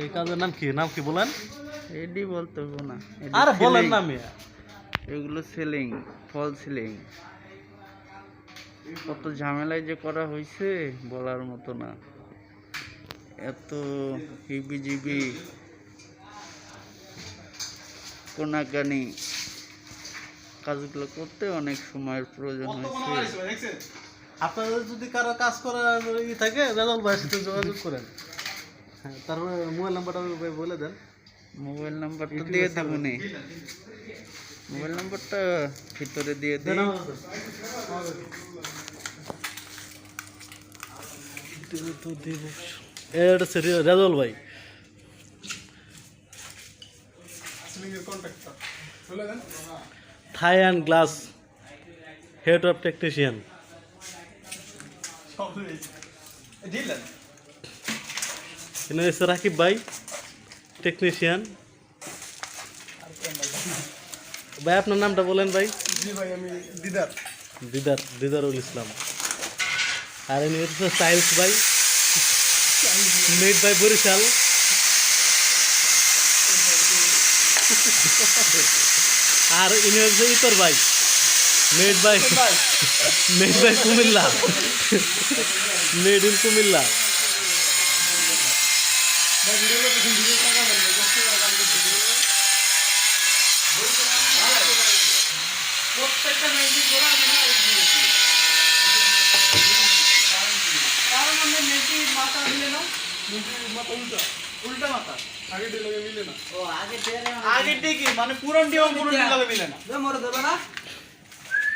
এই কাজের নাম কি? নাম কি বলেন? এডি বলতে না। আর বলেন selling। না মিয়া এগুলো সেলিং ফল সিলিং। কত ঝামেলায় যে করা হয়েছে বলার মতো না। এত হিবিজিবি কোনাকানি কাজগুলো করতে অনেক সময়ের প্রয়োজন হয়েছে। আপনাদের যদি কারও কাজ করার ই থাকে রেজাল ভাইয়ের সাথে যোগাযোগ করেন। হ্যাঁ তারপরে মোবাইল নাম্বারটা ভাই বলে দেন। মোবাইল নাম্বারটা দিয়ে দেবো নি। মোবাইল নাম্বারটা ভিতরে দিয়ে দেন। এটা হচ্ছে রেজাল ভাই। Thai and glass head of technician. হচ্ছে রাকিব ভাই টেকনিশিয়ান ভাই আপনার নামটা বলেন ভাই। ভাই আমি দিদার। দিদার দিদারুল ইসলাম। আর ইনি হচ্ছে সাইলস ভাই মেড ভাই বরিশাল। আর ইনি হচ্ছে ইতর ভাই। মেড ভাই মেড ভাই কুমিল্লা মেড ইন কুমিল্লা উল্টা মাথা মিলে না। আগে দেখি মানে পুরন ডিও পুরন ডিও মিলে না?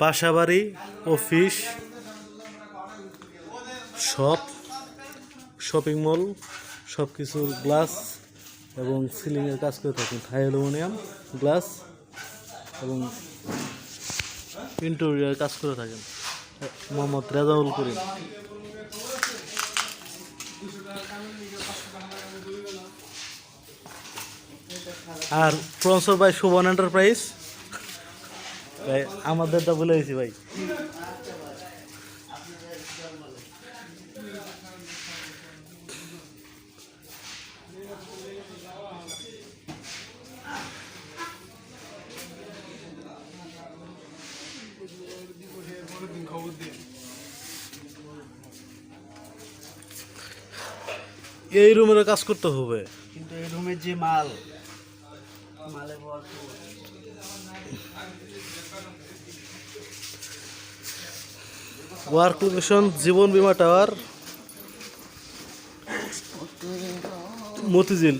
বাসাবাড়ি, অফিস শপ শপিং মল সব কিছুর গ্লাস এবং সিলিংয়ের কাজ করে থাকেন। থাই অ্যালুমিনিয়াম গ্লাস এবং ইন্টেরিয়ার কাজ করে থাকেন। মোহাম্মদ রেজাউল করিম। আর স্পন্সর বাই শোভন এন্টারপ্রাইজ। ভাই আমাদেরটা বলে দিয়েছি ভাই। দিন খবর দিয়ে এই রুমের কাজ করতে হবে। কিন্তু এই রুমের যে মাল মালে ভরপুর ওয়ার্ক লোকেশন জীবন বীমা টাওয়ার। মতিঝিল।